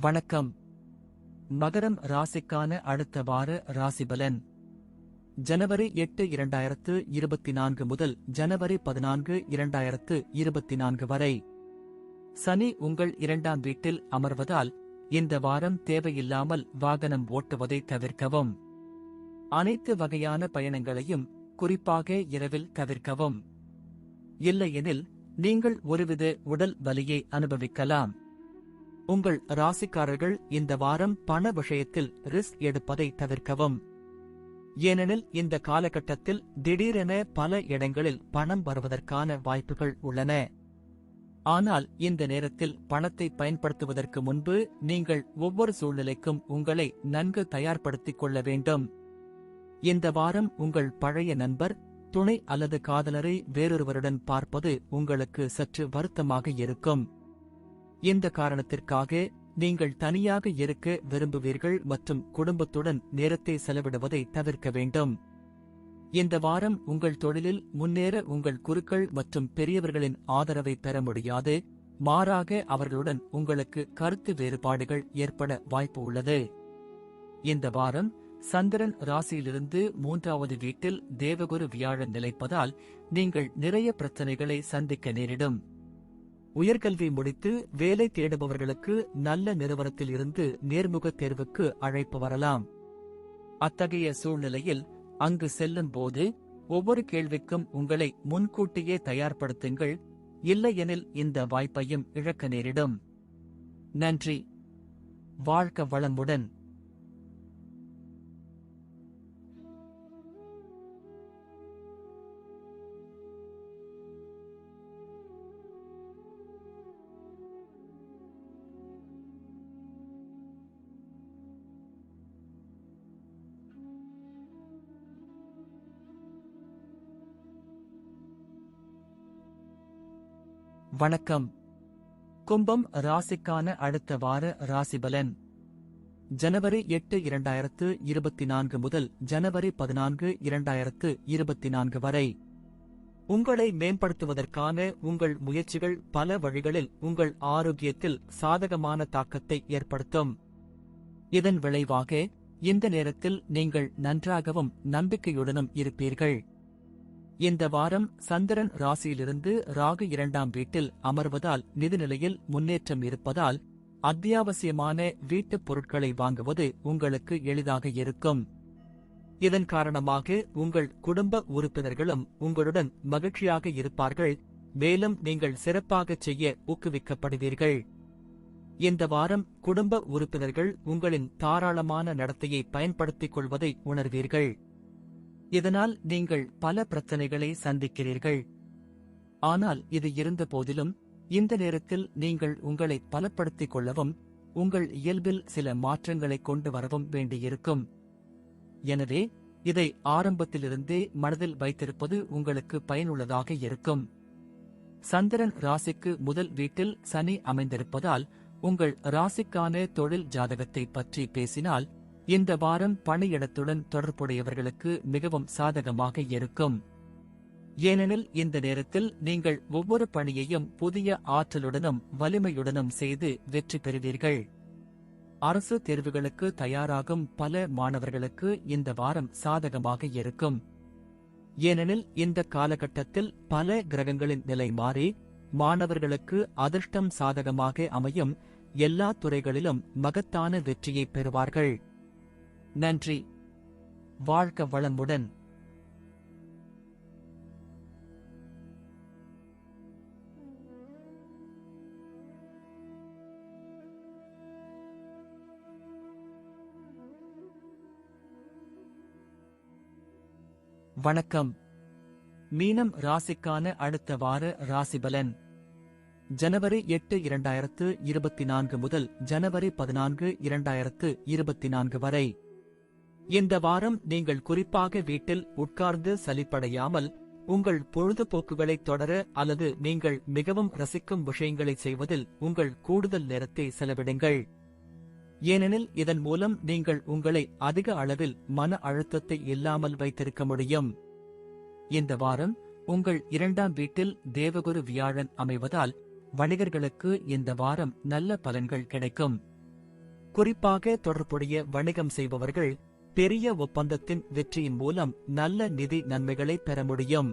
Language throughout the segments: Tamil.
வணக்கம். மகரம் ராசிக்கான அடுத்த வார ராசிபலன் ஜனவரி எட்டு இரண்டாயிரத்து இருபத்தி நான்கு முதல் ஜனவரி பதினான்கு இரண்டாயிரத்து இருபத்தி நான்கு வரை. சனி உங்கள் இரண்டாம் வீட்டில் அமர்வதால் இந்த வாரம் தேவையில்லாமல் வாகனம் ஓட்டுவதை தவிர்க்கவும். அனைத்து வகையான பயணங்களையும் குறிப்பாக இரவில் தவிர்க்கவும். இல்லையெனில் நீங்கள் ஒருவித உடல் வலியை அனுபவிக்கலாம். உங்கள் ராசிக்காரர்கள் இந்த வாரம் பண விஷயத்தில் ரிஸ்க் எடுப்பதை தவிர்க்கவும். ஏனெனில் இந்த காலகட்டத்தில் திடீரென பல இடங்களில் பணம் வருவதற்கான வாய்ப்புகள் உள்ளன. ஆனால் இந்த நேரத்தில் பணத்தை பயன்படுத்துவதற்கு முன்பு நீங்கள் ஒவ்வொரு சூழ்நிலைக்கும் உங்களை நன்கு தயார்படுத்திக் கொள்ள வேண்டும். இந்த வாரம் உங்கள் பழைய நண்பர் துணை அல்லது காதலரை வேறொருவருடன் பார்ப்பது உங்களுக்கு சற்று வருத்தமாக இருக்கும். இந்த காரணத்திற்காக நீங்கள் தனியாக இருக்க விரும்புவீர்கள் மற்றும் குடும்பத்துடன் நேரத்தை செலவிடுவதை தவிர்க்க வேண்டும். இந்த வாரம் உங்கள் தொழிலில் முன்னேற உங்கள் குருக்கள் மற்றும் பெரியவர்களின் ஆதரவை பெற முடியாது மாறாக அவர்களுடன் உங்களுக்கு கருத்து வேறுபாடுகள் ஏற்பட வாய்ப்பு உள்ளது. இந்த வாரம் சந்திரன் ராசியிலிருந்து மூன்றாவது வீட்டில் தேவகுரு வியாழன் நிலைப்பதால் நீங்கள் நிறைய பிரச்சனைகளை சந்திக்க நேரிடும். உயர்கல்வி முடித்து வேலை தேடுபவர்களுக்கு நல்ல நிறுவனத்தில் இருந்து நேர்முக தேர்வுக்கு அழைப்பு வரலாம். அத்தகைய சூழ்நிலையில் அங்கு செல்லும் போது ஒவ்வொரு கேள்விக்கும் உங்களை முன்கூட்டியே தயார்படுத்துங்கள் இல்லையெனில் இந்த வாய்ப்பையும் இழக்க நேரிடும். நன்றி. வாழ்க்க வளமுடன். வணக்கம். கும்பம் ராசிக்கான அடுத்த வார ராசிபலன். ஜனவரி எட்டு இரண்டாயிரத்து இருபத்தி நான்கு முதல் ஜனவரி பதினான்கு இரண்டாயிரத்து இருபத்தி நான்கு வரை. உங்களை மேம்படுத்துவதற்கான உங்கள் முயற்சிகள் பல வழிகளில் உங்கள் ஆரோக்கியத்தில் சாதகமான தாக்கத்தை ஏற்படுத்தும். இதன் விளைவாக இந்த நேரத்தில் நீங்கள் நன்றாகவும் நம்பிக்கையுடனும் இருப்பீர்கள். இந்த வாரம் சந்திரன் ராசியிலிருந்து ராகு இரண்டாம் வீட்டில் அமர்வதால் நிதிநிலையில் முன்னேற்றம் இருப்பதால் அத்தியாவசியமான வீட்டுப் பொருட்களை வாங்குவது உங்களுக்கு எளிதாக இருக்கும். இதன் காரணமாக உங்கள் குடும்ப உறுப்பினர்களும் உங்களுடன் மகிழ்ச்சியாக இருப்பார்கள். மேலும் நீங்கள் சிறப்பாகச் செய்ய ஊக்குவிக்கப்படுவீர்கள். இந்த வாரம் குடும்ப உறுப்பினர்கள் உங்களின் தாராளமான நடத்தையை பயன்படுத்திக் கொள்வதை உணர்வீர்கள். இதனால் நீங்கள் பல பிரச்சனைகளை சந்திக்கிறீர்கள். ஆனால் இது இருந்த போதிலும் இந்த நேரத்தில் நீங்கள் உங்களை பலப்படுத்திக் கொள்ளவும் உங்கள் இயல்பில் சில மாற்றங்களை கொண்டு வரவும் வேண்டியிருக்கும். எனவே இதை ஆரம்பத்திலிருந்தே மனதில் வைத்திருப்பது உங்களுக்கு பயனுள்ளதாக இருக்கும். சந்திரன் ராசிக்கு முதல் வீட்டில் சனி அமைந்திருப்பதால் உங்கள் ராசிக்கான தொழில் ஜாதகத்தை பற்றி பேசினால் இந்த வாரம் பணியிடத்துடன் தொடர்புடையவர்களுக்கு மிகவும் சாதகமாக இருக்கும். ஏனெனில் இந்த நேரத்தில் நீங்கள் ஒவ்வொரு பணியையும் புதிய ஆற்றலுடனும் வலிமையுடனும் செய்து வெற்றி பெறுவீர்கள். அரசு தேர்வுகளுக்கு தயாராகும் பல மாணவர்களுக்கு இந்த வாரம் சாதகமாக இருக்கும். ஏனெனில் இந்த காலகட்டத்தில் பல கிரகங்களின் நிலை மாறி மாணவர்களுக்கு அதிர்ஷ்டம் சாதகமாக அமையும் எல்லா துறைகளிலும் மகத்தான வெற்றியை பெறுவார்கள். நன்றி. வாழ்க்க வளமுடன். வணக்கம். மீனம் ராசிக்கான அடுத்த வார ராசிபலன் ஜனவரி எட்டு இரண்டாயிரத்து இருபத்தி நான்கு முதல் ஜனவரி பதினான்கு இரண்டாயிரத்து இருபத்தி நான்கு வரை. இந்த வாரம் நீங்கள் குறிப்பாக வீட்டில் உட்கார்ந்து சலிப்படையாமல் உங்கள் பொழுதுபோக்குகளை தொடர அல்லது நீங்கள் மிகவும் ரசிக்கும் விஷயங்களை செய்வதில் உங்கள் கூடுதல் நேரத்தை செலவிடுங்கள். ஏனெனில் இதன் மூலம் நீங்கள் உங்களை அதிக அளவில் மன அழுத்தத்தை இல்லாமல் வைத்திருக்க முடியும். இந்த வாரம் உங்கள் இரண்டாம் வீட்டில் தேவகுரு வியாழன் அமைவதால் வணிகர்களுக்கு இந்த வாரம் நல்ல பலன்கள் கிடைக்கும். குறிப்பாக தொடர்புடைய வணிகம் செய்பவர்கள் பெரிய ஒப்பந்தத்தின் வெற்றியின் மூலம் நல்ல நிதி நன்மைகளை பெற முடியும்.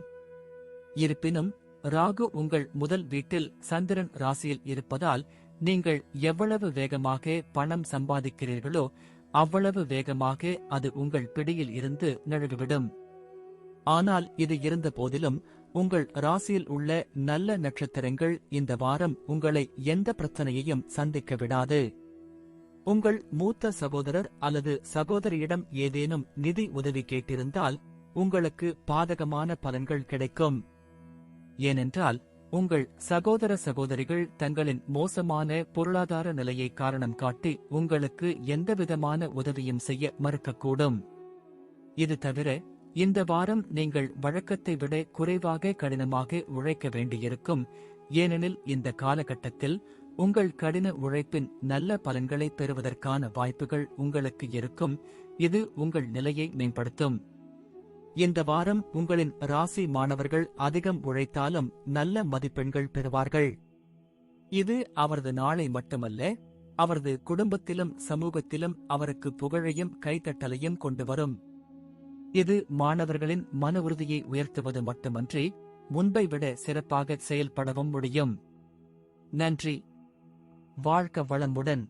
இருப்பினும் ராகு உங்கள் முதல் வீட்டில் சந்திரன் ராசியில் இருப்பதால் நீங்கள் எவ்வளவு வேகமாக பணம் சம்பாதிக்கிறீர்களோ அவ்வளவு வேகமாக அது உங்கள் பிடியில் இருந்து நழுவிவிடும். ஆனால் இது இருந்த போதிலும் உங்கள் ராசியில் உள்ள நல்ல நட்சத்திரங்கள் இந்த வாரம் உங்களை எந்த பிரச்சனையையும் சந்திக்க விடாது. உங்கள் மூத்த சகோதரர் அல்லது சகோதரியிடம் ஏதேனும் நிதி உதவி கேட்டிருந்தால் உங்களுக்கு பாதகமான பலன்கள் கிடைக்கும். ஏனென்றால் உங்கள் சகோதர சகோதரிகள் தங்களின் மோசமான பொருளாதார நிலையை காரணம் காட்டி உங்களுக்கு எந்தவிதமான உதவியும் செய்ய மறுக்கக்கூடும். இது தவிர இந்த வாரம் நீங்கள் வழக்கத்தை விட குறைவாக கடினமாக உழைக்க வேண்டியிருக்கும். ஏனெனில் இந்த காலகட்டத்தில் உங்கள் கடின உழைப்பின் நல்ல பலன்களை பெறுவதற்கான வாய்ப்புகள் உங்களுக்கு இருக்கும். இது உங்கள் நிலையை மேம்படுத்தும். இந்த வாரம் உங்களின் ராசி மாணவர்கள் அதிகம் உழைத்தாலும் நல்ல மதிப்பெண்கள் பெறுவார்கள். இது அவரது நாளை மட்டுமல்ல அவரது குடும்பத்திலும் சமூகத்திலும் அவருக்கு புகழையும் கைத்தட்டலையும் கொண்டு வரும். இது மாணவர்களின் மன உறுதியை உயர்த்துவது மட்டுமன்றி முன்பை விட சிறப்பாக செயல்படவும் முடியும். நன்றி. வாழ்க்க வளமுடன்.